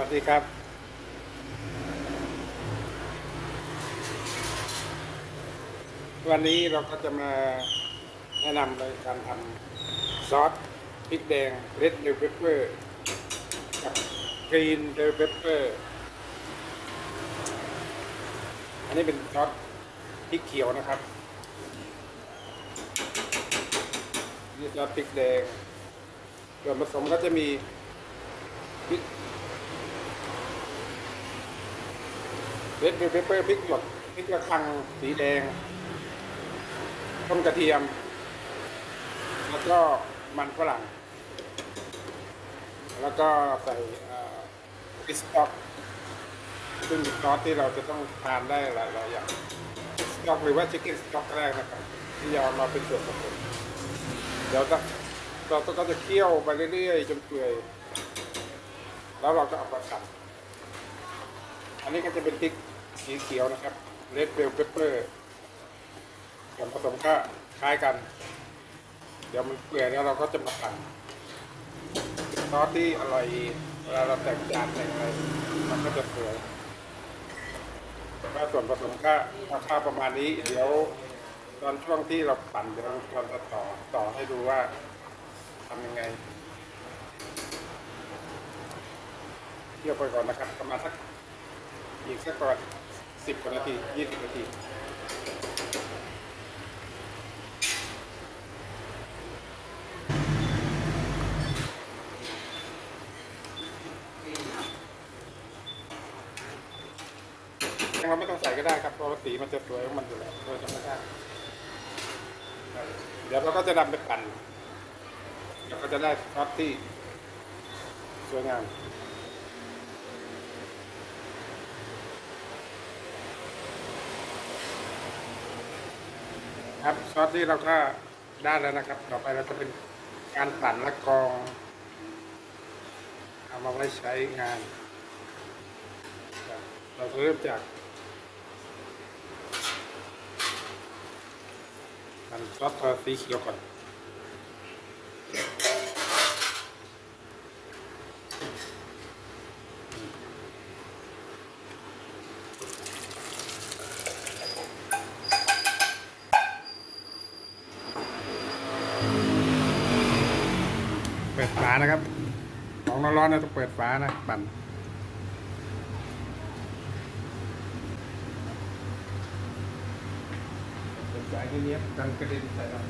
วัสดีครับ วันนี้เราก็จะมาแนะนำในการทำซอสพริกแดง Red Bell Pepper กับ Green Bell Pepper อันนี้เป็นซอสพริกเขียวนะครับนี่ซอสพริกแดงส่วนผสมก็จะมีพริก เรดเบลเปเปอร์พริกหยดพริกระคังสีแดง ต้นกระเทียม แล้วก็มันฝรั่ง แล้วก็ใส่พิสต็อกซึ่งซอสที่เราจะต้องทานได้หลายๆอย่างสต็อกหรือว่าชิคเก้นสต็อกก็ได้นะครับ ที่จะเอามาเป็นส่วนผสมเดี๋ยวจะเราก็จะเคี่ยวไปเรื่อยๆจนเปื่อย แล้วเราก็เอามาตัดอันนี้ก็จะเป็นพริก สีเขียวนะครับ Red Bell Pepper ส่วนผสมก็คล้ายกัน เดี๋ยวมันเปื่อยแล้วเราก็จะมาปั่นซอสที่อร่อยเวลาเราแต่งจานแต่งอะไรมันก็จะเปื่อยก็ส่วนผสมก็ค่าประมาณนี้ เดี๋ยวตอนช่วงที่เราปั่นเดี๋ยวเราจะต่อต่อให้ดูว่าทำยังไงเที่ยวไปก่อนนะครับประมาณสักอีกสักก่อน สิบกว่านาทียี่สิบนาที เราไม่ต้องใส่ก็ได้ครับเพราะว่าสีมันจะสวยของมันอยู่แล้วโดยธรรมชาติเดี๋ยวเราก็จะนำไปปั่นเดี๋ยวก็จะได้ซอสที่สวยงาม ครับ ซอสที่เราก็ได้แล้วนะครับ ต่อไปเราจะเป็นการปั่นและกรอง เอามาไว้ใช้งาน เราจะเริ่มจากปั่นซอสตัวสีเขียวก่อน นะครับ ของร้อนๆนะต้องเปิดฝานะปั่นเปิดฝาที่นี้กันกระเด็นใส่เรา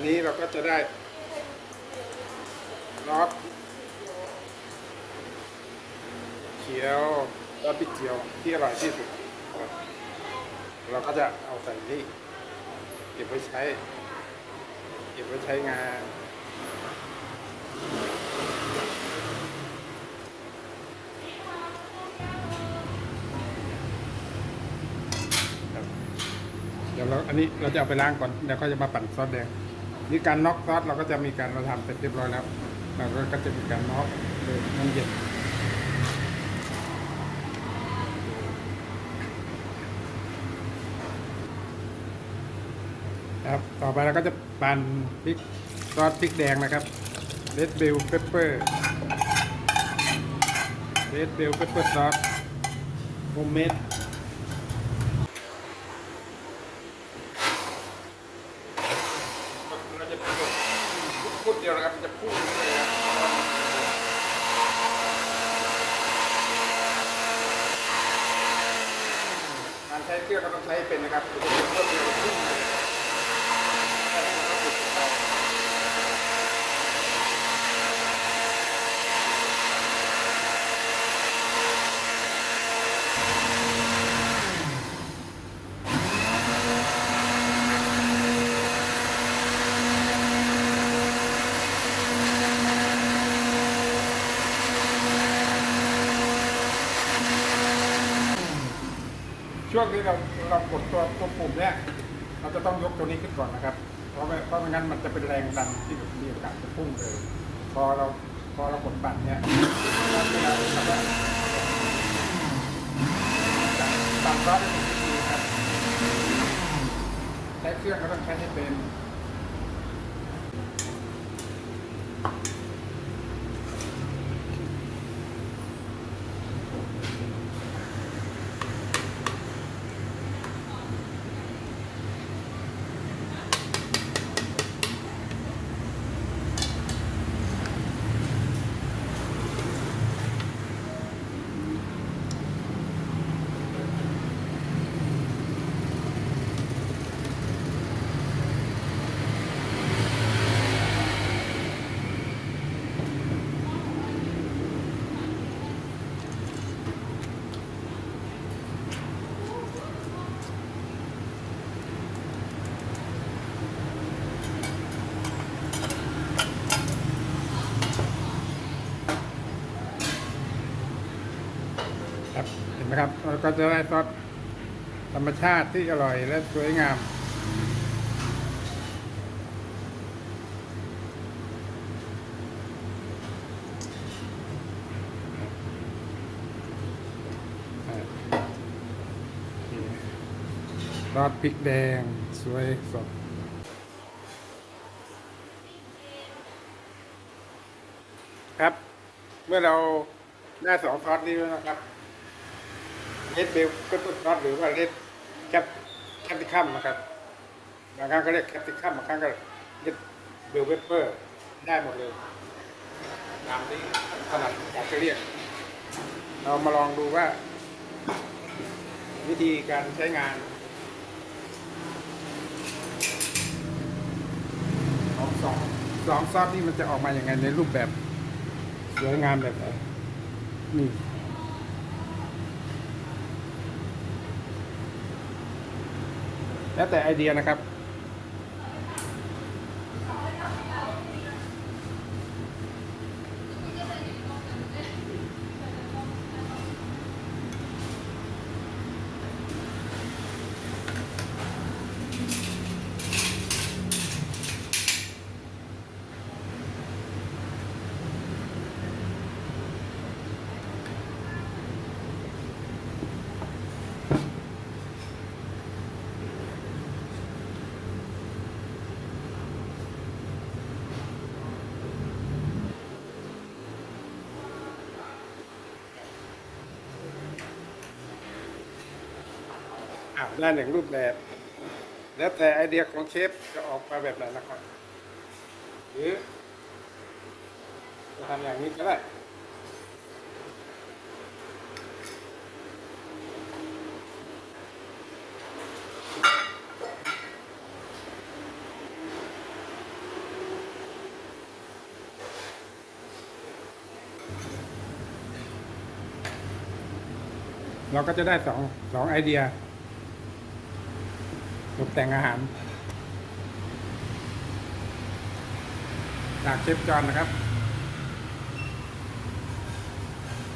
นนี้เราก็จะได้รสเขียวรสพริกเขียวที่อร่อยที่สุด เราก็จะเอาใส่นี่เก็บไว้ใช้ เก็บไว้ใช้งานเดี๋ยวเราอันนี้เราจะเอาไปล้างก่อน เดี๋ยวก็จะมาปั่นซอสแดง นี่การน็อกซอสเราก็จะมีการเราทำเสร็จเรียบร้อยแล้วเราก็จะมีการน็อกโดยน้ำเย็นครับต่อไปเราก็จะปั่นพริกซอสพริกแดงนะครับ Red Bell Pepper Red Bell Pepper Sauce โฮมเมดจะพูดพูดเดียวนะครับจะพูดเลยครับ ที่เราก็ต้องใช้เป็นนะครับจะเป็นพูดเดียวพูดเลยแค่นี้เราก็ฝึกไป ช่วงที่เราเรากดตัวตัวปุ่มเนี่ยเราจะต้องยกตัวนี้ขึ้นก่อนนะครับ เพราะไม่เพราะไม่งั้นมันจะเป็นแรงดันที่มีโอกาสจะพุ่งเลย พอเราพอเรากดปั่นเนี่ยเราจะปั่นร้อนเป็นทีครับใช้เครื่องก็ต้องใช้ให้เป็น นไหมครับเราก็จะได้ซอสธรรมชาติที่อร่อยและสวยงาม ซอสพริกแดงสวยสดครับ เมื่อเราได้สองซอสนี้แล้วนะครับ เลดเบลก็ต้นซอสหรือว่าเลดแคปแคปติคัมนะครับบางครั้งก็เรียกแคปติคัมบางครั้งก็เลดเบลเปเปอร์ได้หมดเลยตามที่ถนัดอยากจะเรียก เรามาลองดูว่า วิธีการใช้งานของสองสองซอสนี่มันจะออกมาอย่างไงในรูปแบบสวยงามแบบไหนนี่ แล้วแต่ไอเดียนะครับ อ่าได้หนึ่งรูปแบบ แล้วแต่ไอเดียของเชฟจะออกมาแบบไหนนะครับ หรือจะทำอย่างนี้ก็ได้เราก็จะได้สองสองไอเดีย ตกแต่งอาหาร จากเชฟจอนนะครับ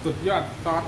สุดยอดซอส